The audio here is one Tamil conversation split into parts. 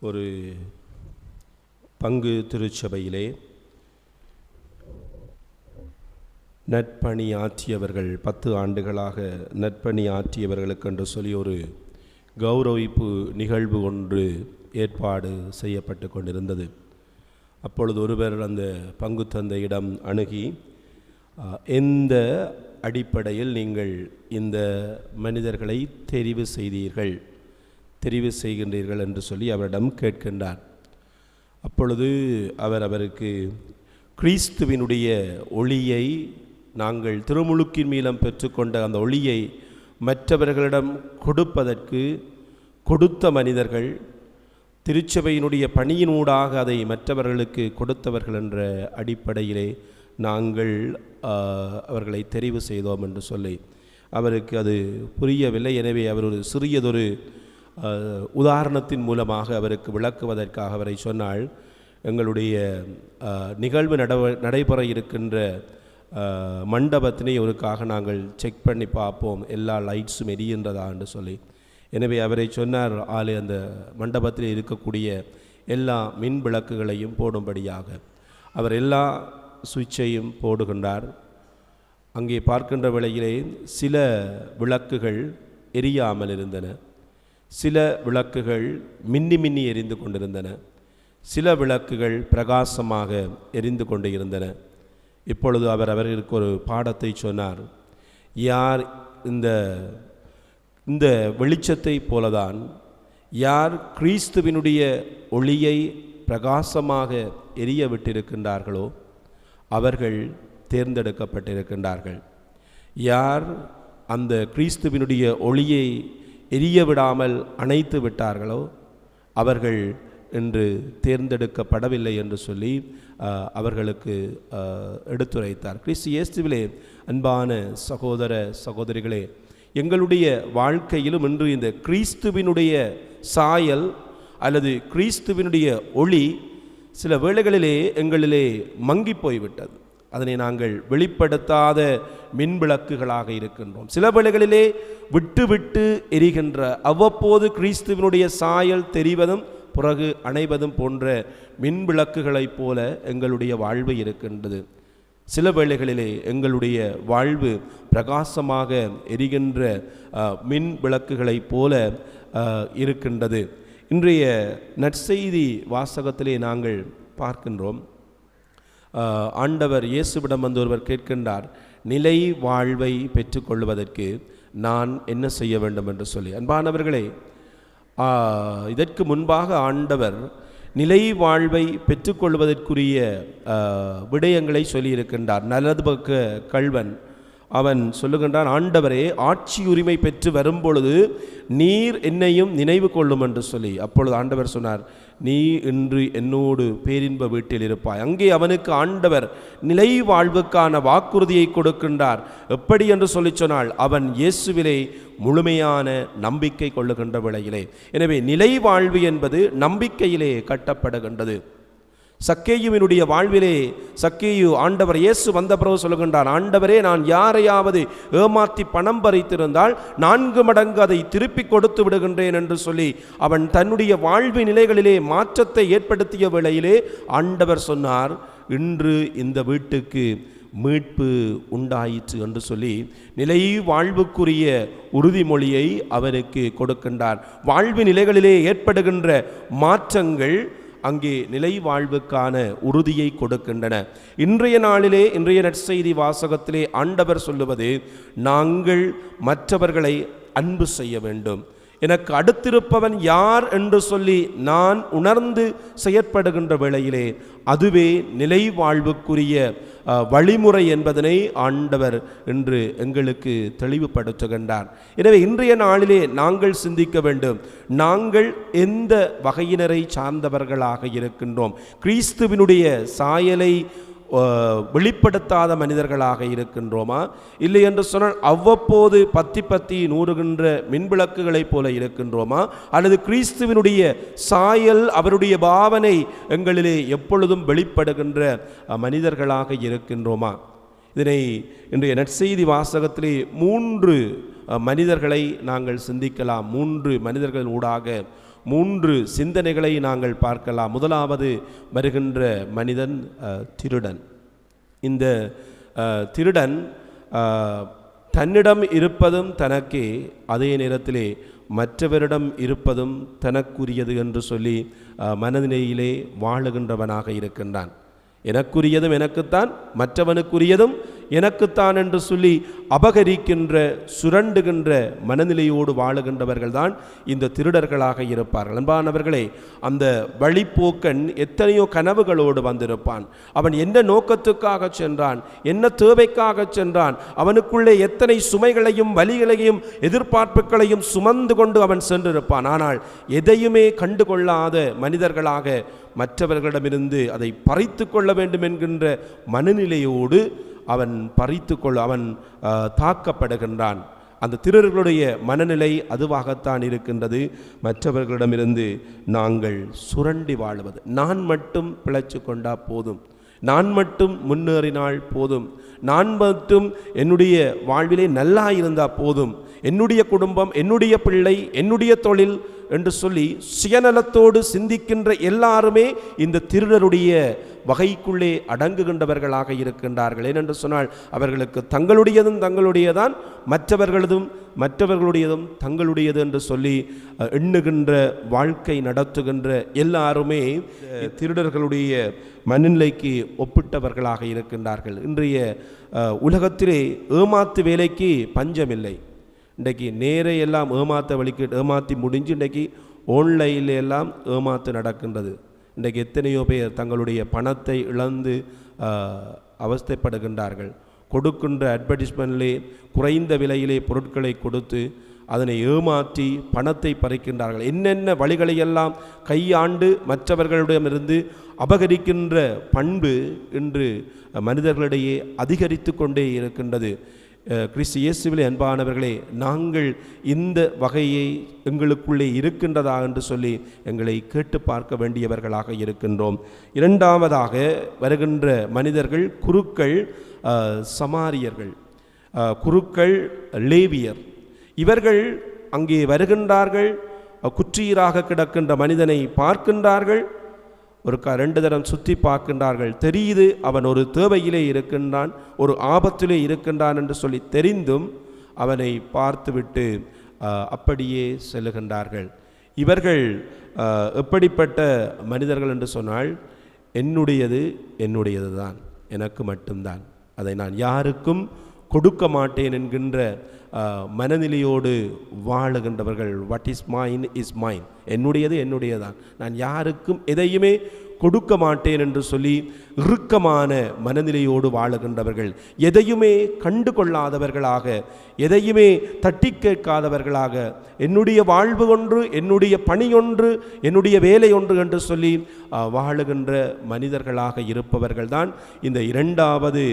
ஒரு பங்கு திருச்சபையிலே நட்பணி ஆற்றியவர்கள் பத்து ஆண்டுகளாக நட்பணி ஆற்றியவர்களுக்கு என்று சொல்லி ஒரு கௌரவிப்பு நிகழ்வு ஒன்று ஏற்பாடு செய்யப்பட்டு கொண்டிருந்தது. அப்பொழுது ஒருவர் அந்த பங்கு தந்தையிடம் அணுகி எந்த அடிப்படையில் நீங்கள் இந்த மனிதர்களை தெரிவு செய்தீர்கள்? தெரிவு செய்கின்றீர்கள் என்று சொல்லி அவரிடம் கேட்கின்றார். அப்பொழுது அவர் அவருக்கு கிறிஸ்துவினுடைய ஒளியை நாங்கள் திருமுழுக்கின் மீளம் பெற்றுக்கொண்ட அந்த ஒளியை மற்றவர்களிடம் கொடுப்பதற்கு கொடுத்த மனிதர்கள் திருச்சபையினுடைய பணியினூடாக அதை மற்றவர்களுக்கு கொடுத்தவர்கள் என்ற அடிப்படையிலே நாங்கள் அவர்களை தெரிவு செய்தோம் என்று சொல்லி. அவருக்கு அது புரியவில்லை. எனவே அவர் ஒரு சிறியதொரு உதாரணத்தின் மூலமாக அவருக்கு விளக்குவதற்காக அவரை சொன்னால் எங்களுடைய நிகழ்வு நடவ நடைபெற இருக்கின்ற மண்டபத்தினை ஒருக்காக நாங்கள் செக் பண்ணி பார்ப்போம். எல்லா லைட்ஸும் எரிகின்றதா? என்று சொல்லி. எனவே அவரை சொன்னார் ஆளு அந்த மண்டபத்தில் இருக்கக்கூடிய எல்லா மின் விளக்குகளையும் போடும்படியாக. அவர் எல்லா சுவிட்சையும் போடுகின்றார். அங்கே பார்க்கின்ற வேளையிலே சில விளக்குகள் எரியாமல் இருந்தன. சில விளக்குகள் மின்னி மின்னி எரிந்து கொண்டிருந்தன. சில விளக்குகள் பிரகாசமாக எரிந்து கொண்டு இருந்தன இப்பொழுது அவர் அவர்களுக்கு ஒரு பாடத்தை சொன்னார். யார் இந்த இந்த வெளிச்சத்தை போலதான் யார் கிறிஸ்துவினுடைய ஒளியை பிரகாசமாக எரிய விட்டிருக்கின்றார்களோ அவர்கள் தேர்ந்தெடுக்கப்பட்டிருக்கின்றார்கள். யார் அந்த கிறிஸ்துவினுடைய ஒளியை எரிய விடாமல் அணைத்து விட்டார்களோ? அவர்கள் என்று தேர்ந்தெடுக்கப்படவில்லை என்று சொல்லி அவர்களுக்கு எடுத்துரைத்தார். கிறிஸ்து இயேசுவிலே அன்பான சகோதர சகோதரிகளே எங்களுடைய வாழ்க்கையிலும் இன்று இந்த கிறிஸ்துவினுடைய சாயல் அல்லது கிறிஸ்துவினுடைய ஒளி சில வேளைகளிலே எங்களிலே மங்கி போய்விட்டது. அதனை நாங்கள் வெளிப்படுத்தாத மின்விளக்குகளாக இருக்கின்றோம். சில வேளைகளிலே விட்டு விட்டு எரிகின்ற அவ்வப்போது கிறிஸ்துவனுடைய சாயல் தெரிவதும் பிறகு அணைவதும் போன்ற மின்விளக்குகளைப் போல எங்களுடைய வாழ்வு இருக்கின்றது. சில வேளைகளிலே எங்களுடைய வாழ்வு பிரகாசமாக எரிகின்ற மின் விளக்குகளைப் போல இருக்கின்றது. இன்றைய நற்செய்தி வாசகத்திலே நாங்கள் பார்க்கின்றோம். ஆண்டவர் இயேசுவிடம் வந்து ஒருவர் கேட்கின்றார் நிலை வாழ்வை பெற்றுக்கொள்வதற்கு நான் என்ன செய்ய வேண்டும்? என்று சொல்லி. அன்பானவர்களே இதற்கு முன்பாக ஆண்டவர் நிலை வாழ்வை பெற்றுக்கொள்வதற்குரிய விடயங்களை சொல்லியிருக்கின்றார். நல்லது பக்க கள்வன் அவன் சொல்லுகின்றான் ஆண்டவரே ஆட்சி உரிமை பெற்று வரும்பொழுது நீர் என்னையும் நினைவு கொள்ளும் என்று சொல்லி. அப்பொழுது ஆண்டவர் சொன்னார் நீ இன்று என்னோடு பேரின்ப வீட்டில் இருப்பாய். அங்கே அவனுக்கு ஆண்டவர் நிலை வாழ்வுக்கான வாக்குறுதியை கொடுக்கின்றார். எப்படி என்று சொல்லி சொன்னால் அவன் இயேசுவிலே முழுமையான நம்பிக்கை கொள்ளுகின்ற விலையிலே எனவே நிலை வாழ்வு என்பது நம்பிக்கையிலே கட்டப்படுகின்றது. சக்கேயுவினுடைய வாழ்விலே சக்கேயு ஆண்டவர் இயேசு வந்த பிறகு சொல்லுகின்றார் ஆண்டவரே நான் யாரையாவது ஏமாற்றி பணம் பறித்திருந்தால் நான்கு மடங்கு அதை திருப்பி கொடுத்து விடுகின்றேன் என்று சொல்லி அவன் தன்னுடைய வாழ்வு நிலைகளிலே மாற்றத்தை ஏற்படுத்திய வேளையிலே ஆண்டவர் சொன்னார் இன்று இந்த வீட்டுக்கு மீட்பு உண்டாயிற்று என்று சொல்லி நிலை வாழ்வுக்குரிய உறுதிமொழியை அவருக்கு கொடுக்கின்றார். வாழ்வு நிலைகளிலே ஏற்படுகின்ற மாற்றங்கள் அங்கே நிலை வாழ்வுக்கான உறுதியை கொடுக்கின்றன. இன்றைய நாளிலே இன்றைய நற்செய்தி வாசகத்திலே ஆண்டவர் சொல்லுவது நாங்கள் மற்றவர்களை அன்பு செய்ய வேண்டும். எனக்கு அடுத்திருப்பவன் யார் என்று சொல்லி நான் உணர்ந்து செயற்படுகின்ற வேளையிலே அதுவே நிலை வாழ்வுக்குரிய வழிமுறை என்பதனை ஆண்டவர் இன்று எங்களுக்கு தெளிவுபடுத்துகின்றார். எனவே இன்றைய நாளிலே நாங்கள் சிந்திக்க வேண்டும். நாங்கள் எந்த வகையினரை சார்ந்தவர்களாக இருக்கின்றோம்? கிறிஸ்துவினுடைய சாயலை வெளிப்படுத்தாத மனிதர்களாக இருக்கின்றோமா? இல்லை என்று சொன்னால் அவ்வப்போது பத்தி பத்தி நூறுகின்ற மின்விளக்குகளைப் போல இருக்கின்றோமா? அல்லது கிறிஸ்துவினுடைய சாயல் அவருடைய பாவனை எங்களிலே எப்பொழுதும் வெளிப்படுகின்ற மனிதர்களாக இருக்கின்றோமா? இதனை இன்றைய நற்செய்தி வாசகத்திலே மூன்று மனிதர்களை நாங்கள் சிந்திக்கலாம். மூன்று மனிதர்கள் ஊடாக மூன்று சிந்தனைகளை நாங்கள் பார்க்கலாம். முதலாவது வருகின்ற மனிதன் திருடன். இந்த திருடன் தன்னிடம் இருப்பதும் தனக்கே அதே நேரத்திலே மற்றவரிடம் இருப்பதும் தனக்குரியது என்று சொல்லி மனநிலையிலே வாழுகின்றவனாக இருக்கின்றான். எனக்குரியதும் எனக்குத்தான் மற்றவனுக்குரியதும் எனக்குத்தான் என்று சொல்லி அபகரிக்கின்ற சுரண்டுகின்ற மனநிலையோடு வாழுகின்றவர்கள் தான் இந்த திருடர்களாக இருப்பார்கள். அன்பானவர்களே அந்த வழிப்போக்கன் எத்தனையோ கனவுகளோடு வந்திருப்பான். அவன் என்ன நோக்கத்துக்காக சென்றான் என்ன தேவைக்காக சென்றான் அவனுக்குள்ளே எத்தனை சுமைகளையும் வலிகளையும் எதிர்பார்ப்புகளையும் சுமந்து கொண்டு அவன் சென்றிருப்பான். ஆனால் எதையுமே கண்டுகொள்ளாத மனிதர்களாக மற்றவர்களிடமிருந்து அதை பறித்து கொள்ள வேண்டும் என்கின்ற மனநிலையோடு அவன் பறித்து கொள் அவன் தாக்கப்படுகின்றான். அந்த திருடர்களுடைய மனநிலை அதுவாகத்தான் இருக்கின்றது. மற்றவர்களிடமிருந்து நாங்கள் சுரண்டி வாழ்வது. நான் மட்டும் பிழைச்சு கொண்டா போதும். நான் மட்டும் முன்னேறினால் போதும். நான் மட்டும் என்னுடைய வாழ்விலே நல்லா இருந்தால் போதும். என்னுடைய குடும்பம் என்னுடைய பிள்ளை என்னுடைய தொழில் என்று சொல்லி சுயநலத்தோடு சிந்திக்கின்ற எல்லாருமே இந்த திருடருடைய வகைக்குள்ளே அடங்குகின்றவர்களாக இருக்கின்றார்கள். ஏனென்று சொன்னால் அவர்களுக்கு தங்களுடையதும் தங்களுடையதான் மற்றவர்களதும் மற்றவர்களுடையதும் தங்களுடையது என்று சொல்லி எண்ணுகின்ற வாழ்க்கை நடத்துகின்ற எல்லாருமே திருடர்களுடைய மனநிலைக்கு ஒப்பிட்டவர்களாக இருக்கின்றார்கள். இன்றைய உலகத்திலே ஏமாத்து வேலைக்கு பஞ்சமில்லை. இன்றைக்கு நேரே எல்லாம் ஏமாத்த வழிக்கு ஏமாற்றி முடிஞ்சு இன்றைக்கு ஆன்லைனில் எல்லாம் ஏமாத்து நடக்கின்றது. இன்றைக்கு எத்தனையோ பேர் தங்களுடைய பணத்தை இழந்து அவஸ்தைப்படுகின்றார்கள். கொடுக்கின்ற அட்வர்டைஸ்மெண்ட்லே குறைந்த விலையிலே பொருட்களை கொடுத்து அதனை ஏமாற்றி பணத்தை பறிக்கின்றார்கள். என்னென்ன வழிகளையெல்லாம் கையாண்டு மற்றவர்களிடமிருந்து அபகரிக்கின்ற பண்பு இன்று மனிதர்களிடையே அதிகரித்து கொண்டே இருக்கின்றது. கிறிஸ்து இயேசுவில் அன்பானவர்களே நாங்கள் இந்த வகையை எங்களுக்குள்ளே இருக்கின்றதா என்று சொல்லி எங்களை கேட்டு பார்க்க வேண்டியவர்களாக இருக்கின்றோம். இரண்டாவதாக வருகின்ற மனிதர்கள் குருக்கள் சமாரியர்கள் குருக்கள் லேவியர். இவர்கள் அங்கே வருகின்றார்கள் குற்றீராக கிடக்கின்ற மனிதனை பார்க்கின்றார்கள் ஒரு க ரெண்டு தரம் சுற்றி பார்க்கின்றார்கள். தெரியுது அவன் ஒரு தேவையிலே இருக்கின்றான் ஒரு ஆபத்திலே இருக்கின்றான் என்று சொல்லி தெரிந்தும் அவனை பார்த்துவிட்டு அப்படியே செல்லுகின்றார்கள். இவர்கள் எப்படிப்பட்ட மனிதர்கள் என்று சொன்னால் என்னுடையது என்னுடையது தான் எனக்கு மட்டும்தான். அதை நான் யாருக்கும் கொடுக்க மாட்டேன் என்கின்ற மனநிலையோடு வாழுகின்றவர்கள் what is mine is mine என்னுடையது என்னுடையதான். நான் யாருக்கும் எதையுமே கொடுக்க மாட்டேன் என்று சொல்லி இறுக்கமான மனநிலையோடு வாழுகின்றவர்கள். எதையுமே கண்டு கொள்ளாதவர்களாக எதையுமே தட்டி கேட்காதவர்களாக என்னுடைய வாழ்வு ஒன்று என்னுடைய பணி ஒன்று என்னுடைய வேலை ஒன்று என்று சொல்லி வாழுகின்ற மனிதர்களாக இருப்பவர்கள்தான் இந்த இரண்டாவது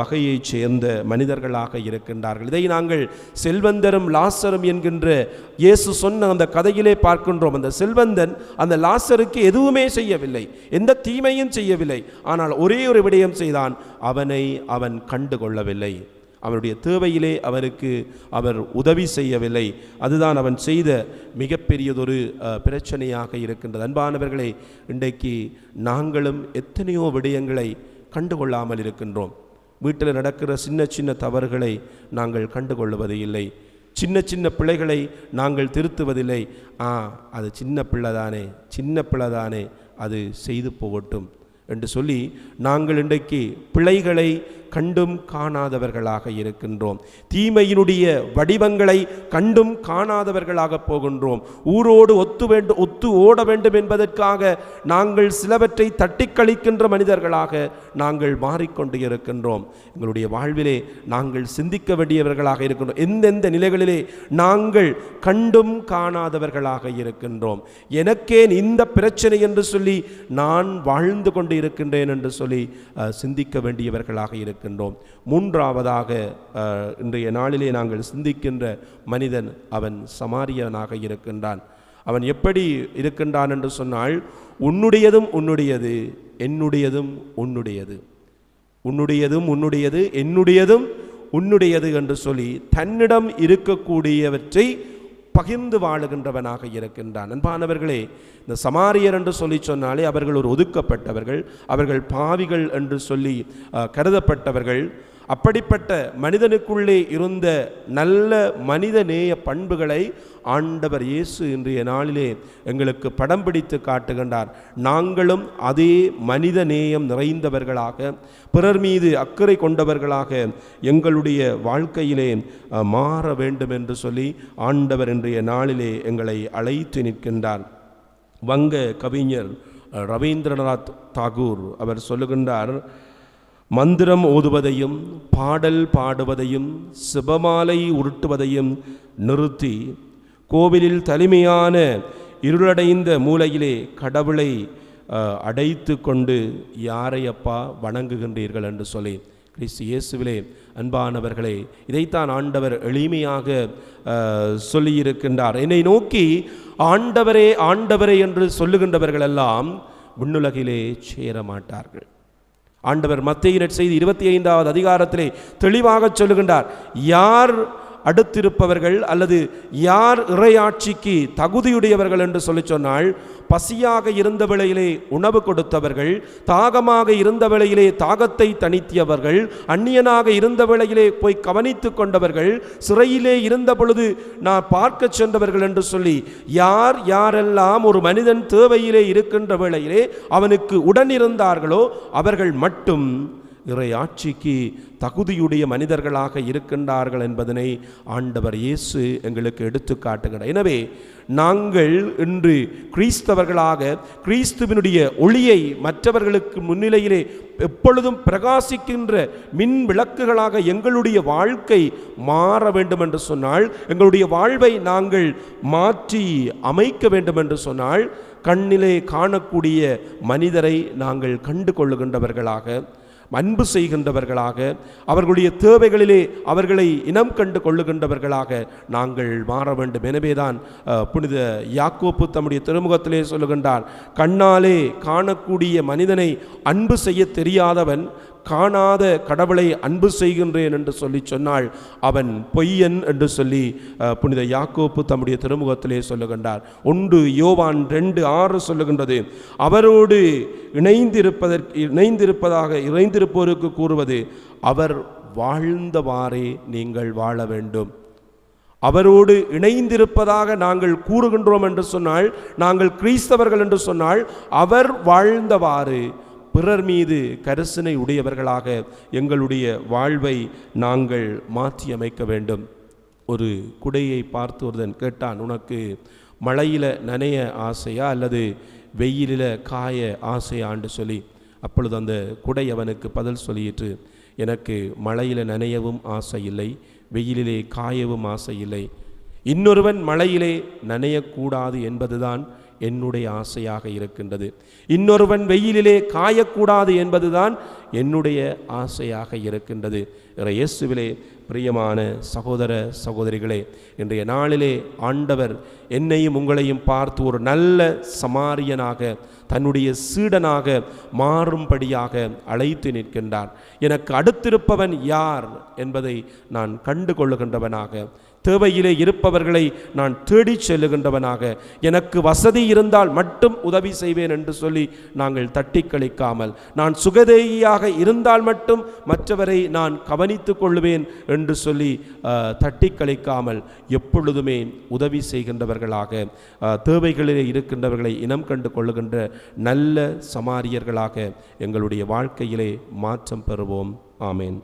வகையைச் சேர்ந்த மனிதர்களாக இருக்கின்றார்கள். இதை நாங்கள் செல்வந்தரும் லாசரும் என்கின்ற இயேசு சொன்ன அந்த கதையிலே பார்க்கின்றோம். அந்த செல்வந்தன் அந்த லாசருக்கு எதுவுமே செய்யவில்லை. எந்த தீமையும் செய்யவில்லை. ஆனால் ஒரே ஒரு விடயம் செய்தான். அவனை அவன் கண்டு கொள்ளவில்லை. அவனுடைய தேவையிலே அவருக்கு அவர் உதவி செய்யவில்லை. அதுதான் அவன் செய்த மிகப்பெரியதொரு பிரச்சனையாக இருக்கின்றது. அன்பானவர்களே இன்றைக்கு நாங்களும் எத்தனையோ விடயங்களை கண்டுகொள்ளாமல் இருக்கின்றோம். வீட்டில் நடக்கிற சின்ன சின்ன தவறுகளை நாங்கள் கண்டுகொள்வது இல்லை. சின்ன சின்ன பிள்ளைகளை நாங்கள் திருத்துவதில்லை. ஆ அது சின்ன பிள்ளை தானே சின்ன பிள்ளை தானே. அது செய்து போகட்டும் என்று சொல்லி நாங்கள் இன்றைக்கு பிழைகளை கண்டும் காணாதவர்களாக இருக்கின்றோம். தீமையினுடைய வடிவங்களை கண்டும் காணாதவர்களாக போகின்றோம். ஊரோடு ஒத்து வேண்டும் ஒத்து ஓட வேண்டும் என்பதற்காக நாங்கள் சிலவற்றை தட்டி கழிக்கின்ற மனிதர்களாக நாங்கள் மாறிக்கொண்டு இருக்கின்றோம். எங்களுடைய வாழ்விலே நாங்கள் சிந்திக்க வேண்டியவர்களாக இருக்கின்றோம். எந்தெந்த நிலைகளிலே நாங்கள் கண்டும் காணாதவர்களாக இருக்கின்றோம். எனக்கேன் இந்த பிரச்சனை என்று சொல்லி நான் வாழ்ந்து கொண்டு இருக்கின்றேன் என்று சொல்லி சிந்திக்க வேண்டியவர்களாக இருக்கின்றோம். மூன்றாவதாக இன்றைய நாளிலே நாங்கள் சிந்திக்கின்ற மனிதன் அவன் சமாரியனாக இருக்கின்றான். அவன் எப்படி இருக்கின்றான் என்று சொன்னால் உன்னுடையதும் உன்னுடையது என்னுடையதும் உன்னுடையது. உன்னுடையதும் உன்னுடையது என்னுடையதும் உன்னுடையது என்று சொல்லி தன்னிடம் இருக்கக்கூடியவற்றை பகிர்ந்து வாழுகின்றவனாக இருக்கின்றான். அன்பானவர்களே இந்த சமாரியர் என்று சொல்லி சொன்னாலே அவர்கள் ஒரு ஒதுக்கப்பட்டவர்கள் அவர்கள் பாவிகள் என்று சொல்லி கருதப்பட்டவர்கள். அப்படிப்பட்ட மனிதனுக்குள்ளே இருந்த நல்ல மனிதநேய பண்புகளை ஆண்டவர் இயேசு இன்றைய நாளிலே எங்களுக்கு படம் பிடித்து காட்டுகின்றார். நாங்களும் அதே மனித நேயம் நிறைந்தவர்களாக பிறர் மீது அக்கறை கொண்டவர்களாக எங்களுடைய வாழ்க்கையிலே மாற வேண்டும் என்று சொல்லி ஆண்டவர் இன்றைய நாளிலே எங்களை அழைத்து நிற்கின்றார். வங்க கவிஞர் ரவீந்திரநாத் தாகூர் அவர் சொல்லுகின்றார் மந்திரம் ஓதுவதையும் பாடல் பாடுவதையும் சிபமாலை உருட்டுவதையும் நிறுத்தி கோவிலில் தனிமையான இருளடைந்த மூலையிலே கடவுளை அடைத்து கொண்டு யாரையப்பா வணங்குகின்றீர்கள் என்று சொல்லி கிறிஸ்து இயேசுவிலே அன்பானவர்களே இதைத்தான் ஆண்டவர் எளிமையாக சொல்லியிருக்கின்றார். என்னை நோக்கி ஆண்டவரே ஆண்டவரே என்று சொல்லுகின்றவர்களெல்லாம் விண்ணுலகிலே சேர மாட்டார்கள் ஆண்டவர் மத்திய செய்தி இருபத்தி ஐந்தாவது அதிகாரத்திலே தெளிவாக சொல்லுகின்றார். யார் அடுத்திருப்பவர்கள் அல்லது யார் இறையாட்சிக்கு தகுதியுடையவர்கள் என்று சொல்லி சொன்னால் பசியாக இருந்த வேளையிலே உணவு கொடுத்தவர்கள் தாகமாக இருந்த வேளையிலே தாகத்தை தணித்தியவர்கள் அந்நியனாக இருந்த வேளையிலே போய் கவனித்து கொண்டவர்கள் சிறையிலே இருந்த பொழுது நான் பார்க்க சென்றவர்கள் என்று சொல்லி யார் யாரெல்லாம் ஒரு மனிதன் தேவையிலே இருக்கின்ற வேளையிலே அவனுக்கு உடன் இருந்தார்களோ அவர்கள் மட்டும் இறை ஆட்சிக்கு தகுதியுடைய மனிதர்களாக இருக்கின்றார்கள் என்பதனை ஆண்டவர் இயேசு எங்களுக்கு எடுத்து காட்டுகிறார் எனவே நாங்கள் இன்று கிறிஸ்தவர்களாக கிறிஸ்துவினுடைய ஒளியை மற்றவர்களுக்கு முன்னிலையிலே எப்பொழுதும் பிரகாசிக்கின்ற மின் விளக்குகளாக எங்களுடைய வாழ்க்கை மாற வேண்டும் என்று சொன்னால் எங்களுடைய வாழ்வை நாங்கள் மாற்றி அமைக்க வேண்டும் என்று சொன்னால் கண்ணிலே காணக்கூடிய மனிதரை நாங்கள் கண்டு கொள்ளுகின்றவர்களாக அன்பு செய்கின்றவர்களாக அவர்களுடைய தேவைகளிலே அவர்களை இனம் கண்டு கொள்ளுகின்றவர்களாக நாங்கள் மாற வேண்டும். எனவேதான் புனித யாக்கோப்பு தம்முடைய திருமுகத்திலே சொல்லுகின்றார் கண்ணாலே காணக்கூடிய மனிதனை அன்பு செய்ய தெரியாதவன் காணாத கடவுளை அன்பு செய்கின்றேன் என்று சொல்லி சொன்னால் அவன் பொய்யன் என்று சொல்லி புனித யாக்கோப்பு தம்முடைய திருமுகத்திலே சொல்லுகின்றார். ஒன்று யோவான் ரெண்டு ஆறு சொல்லுகின்றது. அவரோடு இணைந்திருப்பதற்கு இணைந்திருப்பதாக இணைந்திருப்போருக்கு கூறுவது அவர் வாழ்ந்தவாறே நீங்கள் வாழ வேண்டும். அவரோடு இணைந்திருப்பதாக நாங்கள் கூறுகின்றோம் என்று சொன்னால் நாங்கள் கிறிஸ்தவர்கள் என்று சொன்னால் அவர் வாழ்ந்தவாறு பிறர் மீது கரிசனை உடையவர்களாக எங்களுடைய வாழ்வை நாங்கள் மாற்றி அமைக்க வேண்டும். ஒரு குடையை பார்த்து ஒருதன் கேட்டான் உனக்கு மழையில் நனைய ஆசையா அல்லது வெயிலில் காய ஆசையான்னு சொல்லி. அப்பொழுது அந்த குடை அவனுக்கு பதில் சொல்லிட்டு எனக்கு மழையில் நனையவும் ஆசை இல்லை வெயிலிலே காயவும் ஆசை இல்லை. இன்னொருவன் மழையிலே நனையக்கூடாது என்பதுதான் என்னுடைய ஆசையாக இருக்கின்றது. இன்னொருவன் வெயிலிலே காயக்கூடாது என்பதுதான் என்னுடைய ஆசையாக இருக்கின்றது. இயேசுவிலே பிரியமான சகோதர சகோதரிகளே இன்றைய நாளிலே ஆண்டவர் என்னையும் உங்களையும் பார்த்து ஒரு நல்ல சமாரியனாக தன்னுடைய சீடனாக மாறும்படியாக அழைத்து நிற்கின்றார். எனக்கு அடுத்திருப்பவன் யார் என்பதை நான் கண்டு கொள்ளுகின்றவனாக தேவையிலே இருப்பவர்களை நான் தேடிச் செல்லுகின்றவனாக. எனக்கு வசதி இருந்தால் மட்டும் உதவி செய்வேன் என்று சொல்லி நாங்கள் தட்டி கழிக்காமல் நான் சுகதேகியாக இருந்தால் மட்டும் மற்றவரை நான் கவனித்துக் கொள்வேன் என்று சொல்லி தட்டி கழிக்காமல் எப்பொழுதுமே உதவி செய்கின்றவர்களாக தேவைகளிலே இருக்கின்றவர்களை இனம் கண்டு கொள்ளுகின்ற நல்ல சமாரியர்களாக எங்களுடைய வாழ்க்கையிலே மாற்றம் பெறுவோம். ஆமேன்.